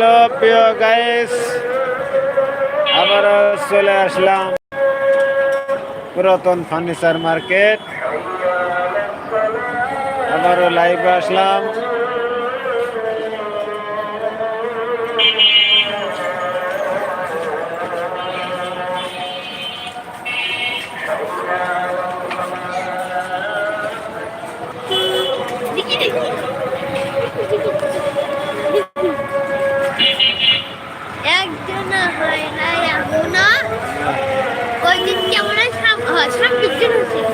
Hello প্রিয় guys আবারও চলে আসলাম পুরাতন ফার্নিচার মার্কেট আবারও লাইভে আসলাম। একজন হয় না এমন ওই দিন কেমন সামনের দিন হচ্ছিল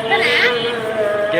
তাই না কেউ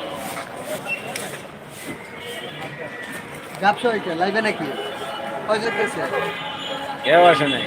ব্যবসা হয়েছে লাইভে নাকি? কেউ আসে নাই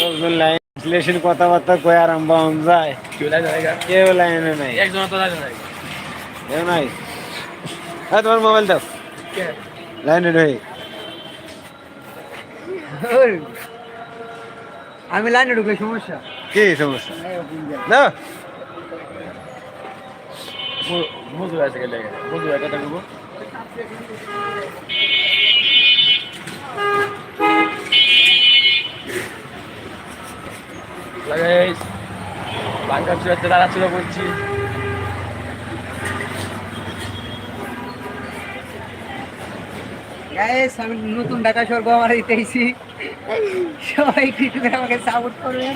লোকজন লাইন বিশ্লেষণ কথাবার্তা কয়ে আরম্ভ হন যায়। কেউ লাইনে নাই একজন তো জানে না কেউ নাই। হ্যাঁ তোমার মোবাইল দাও। লাইনে ঢুকে আমি লাইনে ঢুকে সমস্যা? কি সমস্যা? না বুঝু আছে গেলে বুঝু বলব চুয়াতে দাঁড়াচ্ছিল বলছি। আমি নতুন ঢাকা শহর আমার দিতেছি সবাই একটু আমাকে সাপোর্ট করবেন?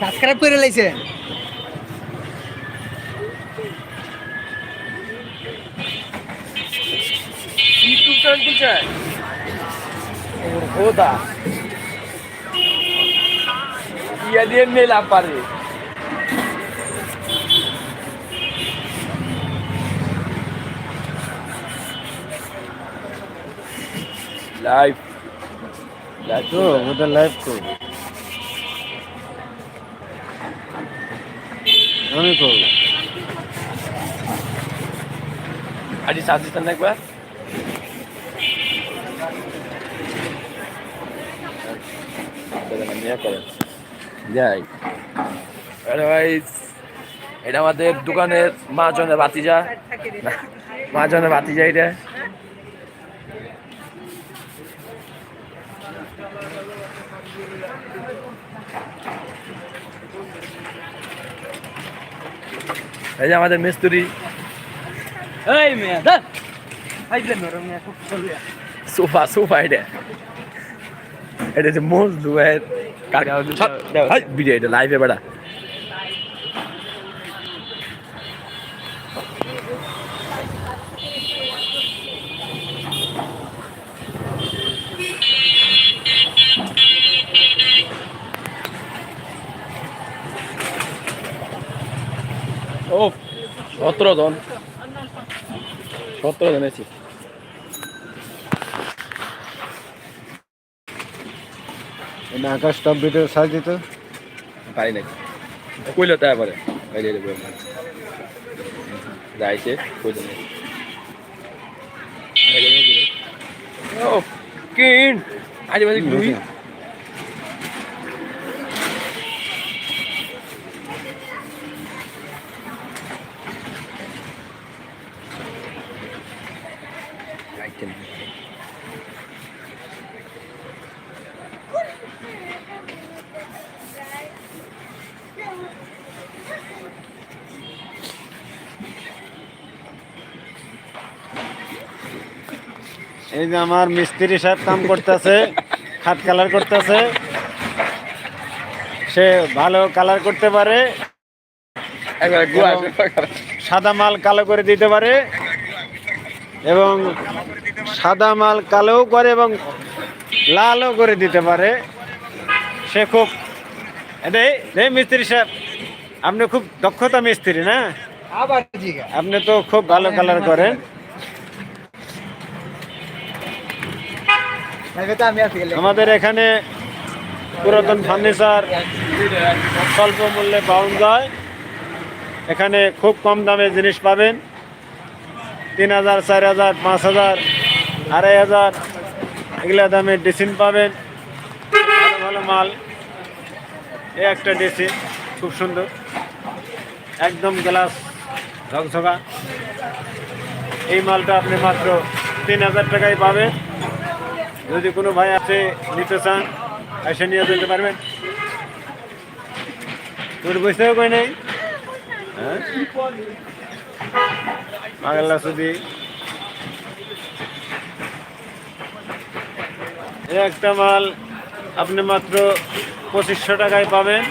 সাবস্ক্রাইব করে লাইছেন? ওর হোদা ইয়া দিয়ে মেলা পারে লাইভ লাইভ তো ওটা লাইভ করব আমি করব আজ সাজেশন একবার যাই। আরে ভাই এটা আমাদের দোকানের মাজনের বাতিজা মাজনের বাতিজা এটা। এই যে আমাদের মিস্ত্রি। এই মেয়ে সোফা সোফা এটা। এটা হচ্ছে এর কাকা ভিডিও এটা লাইভে বেড়া। ও সতেরো জন। সতেরো জন আছি আকাশ টপ ভিডিও সাজ দিত পারি নাকি কইলো তারপরে বাইরে এলে বলব যাইছে কইলো ও কিন। আজ বাজে দুই এই যে আমার মিস্ত্রি সাহেব কাম করতেছে খাট কালার করতেছে। সে ভালো কালার করতে পারে সাদা মাল কালো করে দিতে পারে এবং সাদা মাল কালোও করে এবং লালও করে দিতে পারে। সে খুব রে মিস্ত্রি সাহেব আপনি খুব দক্ষতা মিস্ত্রি না? আবার আপনি তো খুব ভালো কালার করেন। আমাদের এখানে পুরাতন ফার্নিচার স্বল্প মূল্যে পাওয়া যায়। এখানে খুব কম দামে জিনিস পাবেন। তিন হাজার, চার হাজার, পাঁচ হাজার, আড়াই হাজার, এগুলা দামে ডিসিন পাবেন। ভালো ভালো মাল। এই একটা ডিসিন, খুব সুন্দর। একদম গ্লাস ঝকঝকা। এই মালটা আপনি মাত্র তিন হাজার টাকায় পাবেন। যদি কোনো ভাই আছে নিতে চান, এসে নিয়ে যেতে পারবেন। তোর বুঝতেও কই নেই? হ্যাঁ? শুধু এই একটা মাল আপনি মাত্র পঁচিশশো টাকায় পাবেন।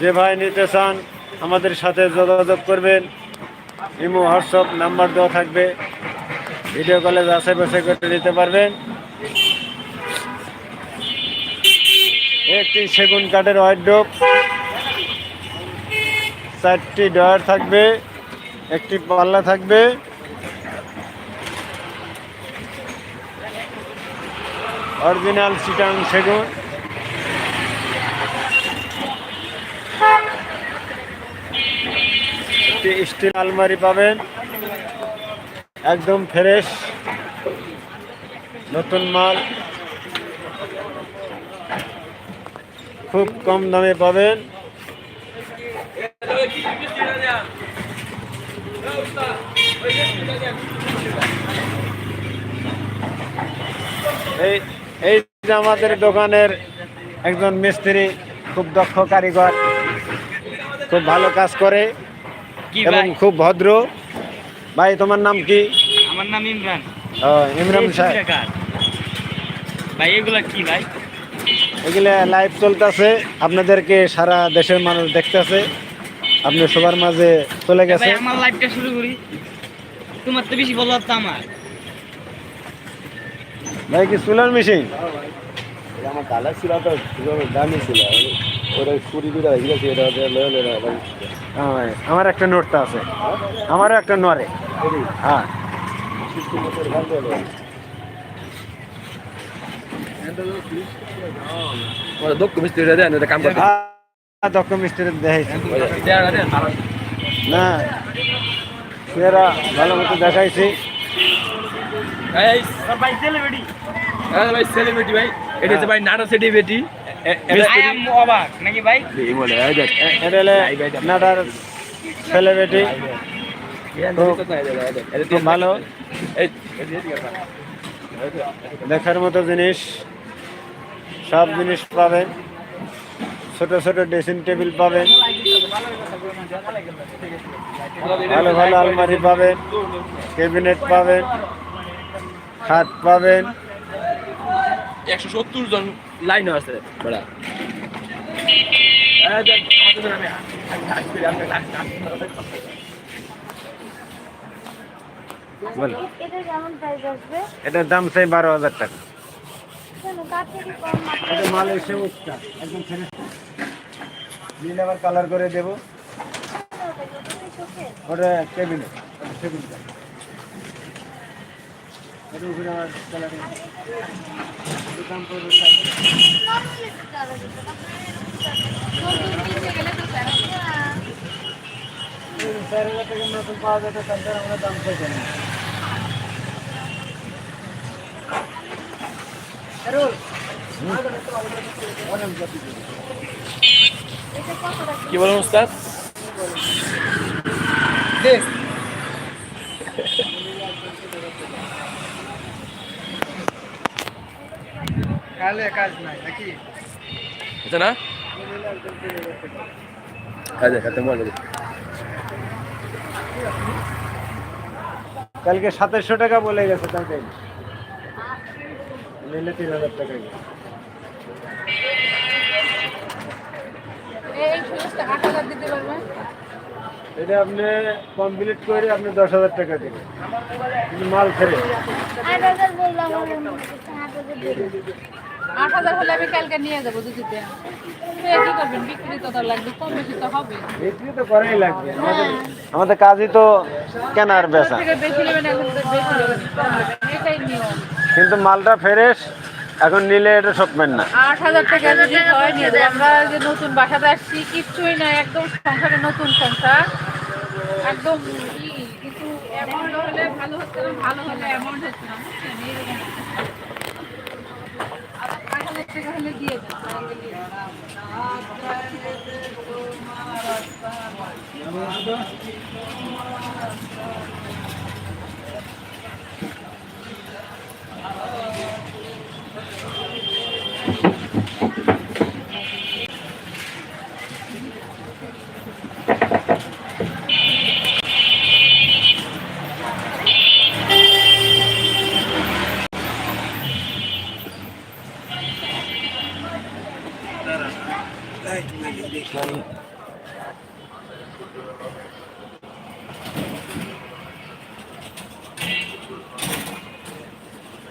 যে ভাই নিতে চান, আমাদের সাথে যোগাযোগ করবেন। ইমো, হোয়াটসঅ্যাপ, নাম্বার দেওয়া থাকবে। ভিডিও কলে যাচাই বাছাই করে নিতে পারবেন। একটি সেগুন কাঠের ওয়াইড্রোপ চারটি ডয়ার থাকবে, একটি পাল্লা থাকবে। অরিজিনাল চিটাং সেগুন। একটি স্টিল আলমারি পাবেন। একদম ফ্রেশ নতুন মাল। খুব কম দামে পাবেন। এই এই আমাদের দোকানের একজন মিস্ত্রি খুব দক্ষ কারিগর খুব ভালো কাজ করে এবং খুব ভদ্র। ভাই তোমার নাম কি? আমার নাম ইমরান। ও, ইমরান সাহেব। ভাই এগুলা কি ভাই? এগুলো লাইভ চলতেছে আপনাদেরকে সারা দেশের মানুষ দেখতেছে। আপনি সবার মাঝে চলে গেছে। আমার লাইভটা শুরু করি। তোমার তো বেশি বলো তো আমার। ভাই কি চুলার মেশিন আমার কালার ছিল তো দামি ছিল। হ্যাঁ, আমার একটা নোটটা আছে। আমারও একটা নরে হ্যাঁ। দক্ষ মিস্ত্রি দেন কাম করতে। হ্যাঁ, দক্ষ মিস্ত্রি দেখাইছি। দেন দেন না সেরা ভালো মতো দেখাইছি। ভাই সেলিব্রিটি ভাই সেলিব্রিটি ভাই। এটা হচ্ছে ভাই নাটা সেটি বেটি এ- এটা- আই অবাক নাকি ভাই? এই বলে এই দেখ এটা হলে নাটার ভালো। দেখার মতো জিনিস সব জিনিস পাবেন। ছোট ছোট ড্রেসিং টেবিল পাবেন। ভালো ভালো আলমারি পাবেন। ক্যাবিনেট পাবেন। খাট পাবেন। একশো সত্তর জন লাইন আছে, বড়া। এটার দাম চাই বারো হাজার টাকা। মাল এসে একদম নিলে আবার কালার করে দেবো। ওটা ক্যাবিনেট টেবিল স্যার থেকে নতুন পাওয়া যেত তাদের আমরা দাম পেতাম না কি বলেন উস্তাদ দেখ কাজ নাই নাকি? এটা না? কাজে খাতে মজা কালকে সাতাশশো টাকা বলে গেছে তাকে। নিলে তিন হাজার টাকা। এটা আপনি কমপ্লিট করে আপনি দশ হাজার টাকা দেবেন। মাল ফেরে আট হাজার হলে আমি কালকে নিয়ে যাব কি করবেন? বিক্রি তো লাগবে কম বেশি তো হবে। বিক্রি তো করাই লাগবে। আমাদের কাজই তো কেনার বেচা। কিন্তু মালটা ফ্রেশ এখন নিলে এটা শোকবেন না। আট হাজার টাকা যদি হয় নিয়ে যাব। আমরা যে নতুন বাসাতে আসছি কিচ্ছুই না একদম সংসারে নতুন সংসার। একদম কিন্তু অ্যামাউন্ট হলে ভালো হচ্ছে না ভালো হলে অ্যামাউন্ট হচ্ছে না বুঝছেন? এইরকম আর আট হাজার টাকা হলে দিয়ে দেন তাহলে দিয়ে দেন।